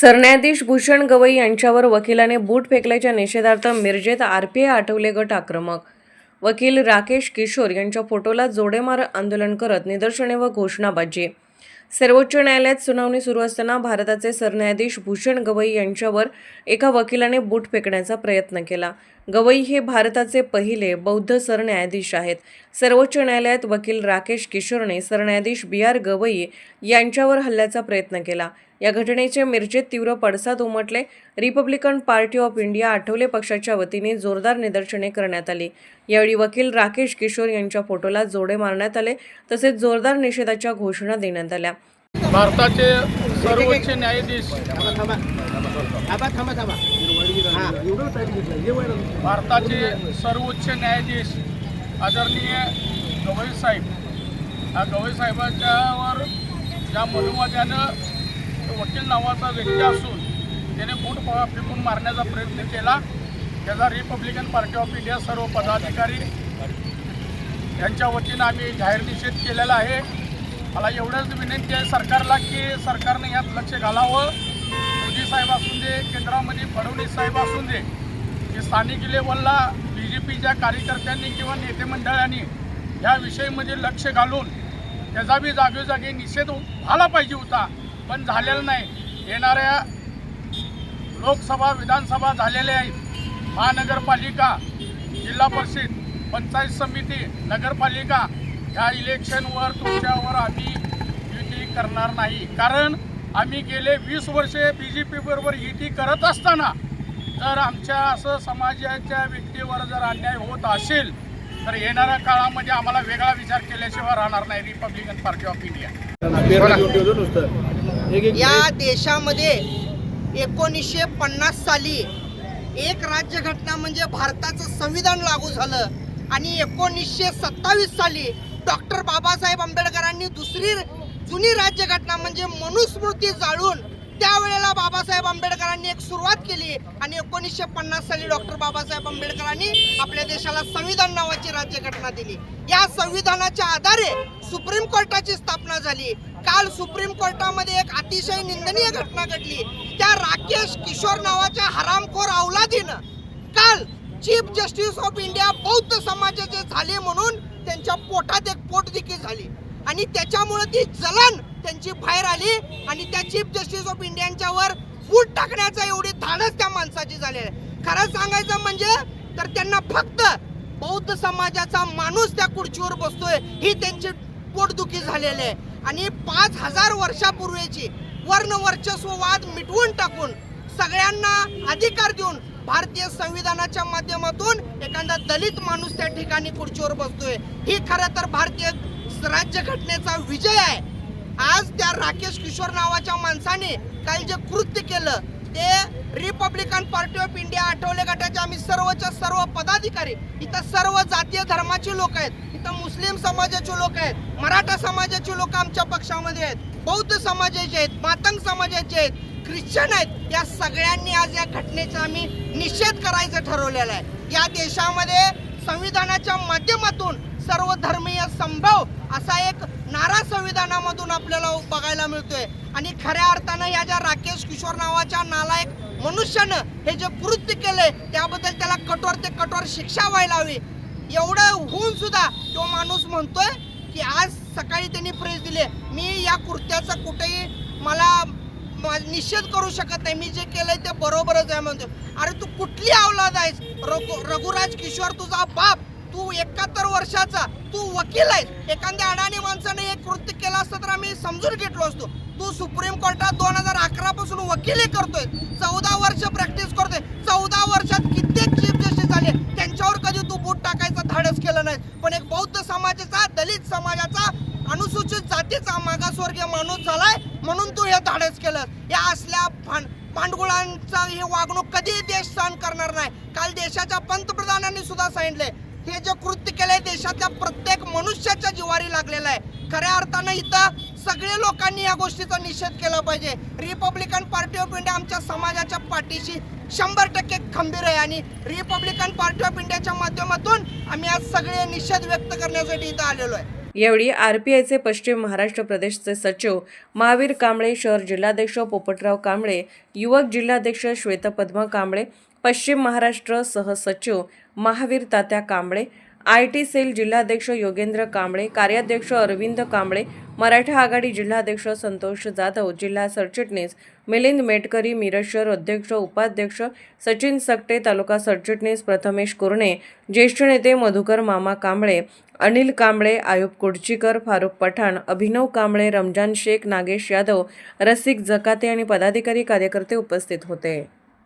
सरन्यायाधीश भूषण गवई यांच्यावर वकिलाने बूट फेकल्याच्या निषेधार्थ मिरजेत आरपीआय आठवले गट आक्रमक. वकील राकेश किशोर यांच्या फोटोला जोडेमार आंदोलन करत निदर्शने व घोषणाबाजी. सर्वोच्च न्यायालयात सुनावणी सुरू असताना भारताचे सरन्यायाधीश भूषण गवई यांच्यावर एका वकिलाने बूट फेकण्याचा प्रयत्न केला. गवई हे भारताचे पहिले बौद्ध सरन्यायाधीश आहेत. सर्वोच्च न्यायालयात वकील राकेश किशोरने सरन्यायाधीश बी आर गवई यांच्यावर हल्ल्याचा प्रयत्न केला. या घटनेचे मिरजेत तीव्र पडसाद उमटले. Republican Party of India Athawale पक्षाच्या वतीने जोरदार निदर्शने करण्यात आली. यावेळी वकील राकेश किशोर यांच्या फोटोला जोडे मारण्यात आले. तसेच जोरदार निषेधाच्या घोषणा देण्यात आल्या. भारताचे सर्वोच्च न्यायाधीश. भारताचे सर्वोच्च न्यायाधीश आदरणीय गवई साहेब. ह्या गवई साहेबांच्यावर ज्या मनुवाद्यानं वकील नावाचा व्यक्ती असून त्याने बूट फेकून मारण्याचा प्रयत्न केला. त्याचा रिपब्लिकन पार्टी ऑफ इंडिया सर्व पदाधिकारी यांच्या वतीनं आम्ही जाहीर निषेध केलेला आहे. मला एवढंच विनंती आहे सरकारला की सरकारने यात लक्ष घालावं. मोदी साहेब असून दे केंद्रामध्ये फडणवीस साहेब असून दे की स्थानिक लेवलला बी जे पीच्या कार्यकर्त्यांनी किंवा नेते मंडळांनी या विषयीमध्ये लक्ष घालून त्याचा बी जागोजागी निषेध झाला पाहिजे होता पण झालेला नाही. येणाऱ्या लोकसभा विधानसभा झालेल्या आहेत. महानगरपालिका जिल्हा परिषद पंचायत समिती नगरपालिका ह्या इलेक्शनवर तुमच्यावर आम्ही युती करणार नाही. कारण आम्ही गेले वीस वर्षे बी जे पी बरोबर युती करत असताना जर आमच्या असं समाजाच्या व्यक्तीवर जर अन्याय होत असेल तर येणाऱ्या काळामध्ये आम्हाला वेगळा विचार केल्याशिवाय राहणार नाही रिपब्लिकन पार्टी ऑफ इंडिया या देशामध्ये एकोणीसशे पन्नास साली एक राज्यघटना म्हणजे भारताचं संविधान लागू झालं आणि एकोणीसशे सत्तावीस साली डॉक्टर बाबासाहेब आंबेडकरांनी दुसरी जुनी राज्यघटना म्हणजे मनुस्मृती जाळून त्यावेळेला बाबासाहेब आंबेडकरांनी एक सुरुवात केली आणि एकोणीसशे पन्नास साली डॉक्टर बाबासाहेब आंबेडकरांनी आपल्या देशाला संविधान नावाची राज्यघटना दिली. या संविधानाच्या आधारे सुप्रीम कोर्टाची स्थापना झाली. काल सुप्रीम कोर्टामध्ये एक अतिशय निंदनीय घटना घडली. त्या राकेश किशोर नावाच्या हरामखोर अवलादीनं काल चीफ जस्टिस ऑफ इंडिया बौद्ध समाजाचे झाले म्हणून त्यांच्या पोटात एक पोटदुखी झाली. आणि त्याच्यामुळे ती जलन त्यांची बाहेर आली आणि त्या चीफ जस्टिस ऑफ इंडियाच्यावर फूट टाकण्याचा एवढी धाडस त्या माणसाची झाली आहे. खरं सांगायचं म्हणजे तर त्यांना फक्त बौद्ध समाजाचा माणूस त्या खुर्चीवर बसतोय ही त्यांची पोटदुखी झालेली आहे. आणि पाच हजार वर्षापूर्वीची वर्ण वर्चस्ववाद मिटवून टाकून सगळ्यांना अधिकार देऊन भारतीय संविधानाच्या माध्यमातून एखादा दलित माणूस त्या ठिकाणी खुर्चीवर बसतोय. ही खरं तर भारतीय राज्यघटनेचा विजय आहे. आज त्या राकेश किशोर नावाच्या माणसाने काल जे कृत्य केलं ते Republican Party of India Athawale गटाचे आम्ही सर्वच्या सर्व पदाधिकारी इथं सर्व जातीय धर्माचे लोक आहेत इथं मुस्लिम समाजाचे लोक आहेत मराठा समाजाचे लोक आमच्या पक्षामध्ये आहेत बौद्ध समाजाचे आहेत मातंग समाजाचे आहेत ख्रिश्चन आहेत. या सगळ्यांनी आज या घटनेचा आम्ही निषेध करायचं ठरवलेलं आहे. या देशामध्ये संविधानाच्या माध्यमातून सर्व धर्मीय संभव असा एक नारा संविधानामधून आपल्याला बघायला मिळतोय. आणि खऱ्या अर्थानं या ज्या राकेश किशोर नावाच्या नालायक मनुष्यानं हे जे कृत्य केले त्याबद्दल त्याला कठोर ते कठोर शिक्षा व्हायला हवी. एवढं होऊन सुद्धा तो माणूस म्हणतोय की आज सकाळी त्यांनी प्रेस दिले. मी या कृत्याचा कुठेही माझा निषेध करू शकत नाही. मी जे केलंय ते बरोबरच आहे म्हणतो अरे तू कुठली अवलाद आहेस? रघु रघुराज किशोर तुझा बाप. तू एकाहत्तर वर्षाचा. तू वकील आहेस. एखाद्या अडाणी माणसाने एक कृत्य केलं असतं तर आम्ही समजून घेतलो असतो. तू सुप्रीम कोर्टात दोन हजार अकरा पासून वकिली करतोय चौदा वर्ष प्रॅक्टिस करतोय चौदा वर्षात कित्येक चीफ जस्टिस झाले. त्यांच्यावर कधी तू बूट टाकायचं धाडस केलं नाही पण एक बौद्ध समाजाचा दलित समाजाचा अनुसूचित जातीचा मागासवर्गीय माणूस झालाय. म्हणून तू हे धाडस केलं या असल्या भांड भांडगुळांचा हे वागणूक कधीही देश सहन करणार नाही. काल देशाच्या पंतप्रधानांनी सुद्धा सांगितले हे जे कृत्य केलंय देशातल्या प्रत्येक मनुष्याच्या जिवारी लागलेलं आहे. खऱ्या अर्थानं इथं सगळे लोकांनी या गोष्टीचा निषेध केला पाहिजे. रिपब्लिकन पार्टी ऑफ इंडिया आमच्या समाजाच्या पाठीशी शंभर टक्के खंबीर आहे आणि रिपब्लिकन पार्टी ऑफ इंडियाच्या माध्यमातून आम्ही आज सगळे निषेध व्यक्त करण्यासाठी इथं आलेलो आहे. यावेळी आर पी आयचे पश्चिम महाराष्ट्र प्रदेशचे सचिव महावीर कांबळे शहर जिल्हाध्यक्ष पोपटराव कांबळे युवक जिल्हाध्यक्ष श्वेतपद्म कांबळे पश्चिम महाराष्ट्र सहसचिव Mahavir Tatya Kamble I T cell जिल्हाध्यक्ष योगेंद्र कांबळे कार्याध्यक्ष अरविंद कांबळे मराठा आघाडी जिल्हाध्यक्ष संतोष जाधव जिल्हा सरचिटणीस मिलिंद मेटकरी मिरज शहर अध्यक्ष उपाध्यक्ष सचिन सकटे तालुका सरचिटणीस प्रथमेश कुरणे ज्येष्ठ नेते मधुकर मामा कांबळे अनिल कांबळे आयुब कुडचीकर फारुख पठाण अभिनव कांबळे रमजान शेख नागेश यादव रसिक जकाते आणि पदाधिकारी कार्यकर्ते उपस्थित होते.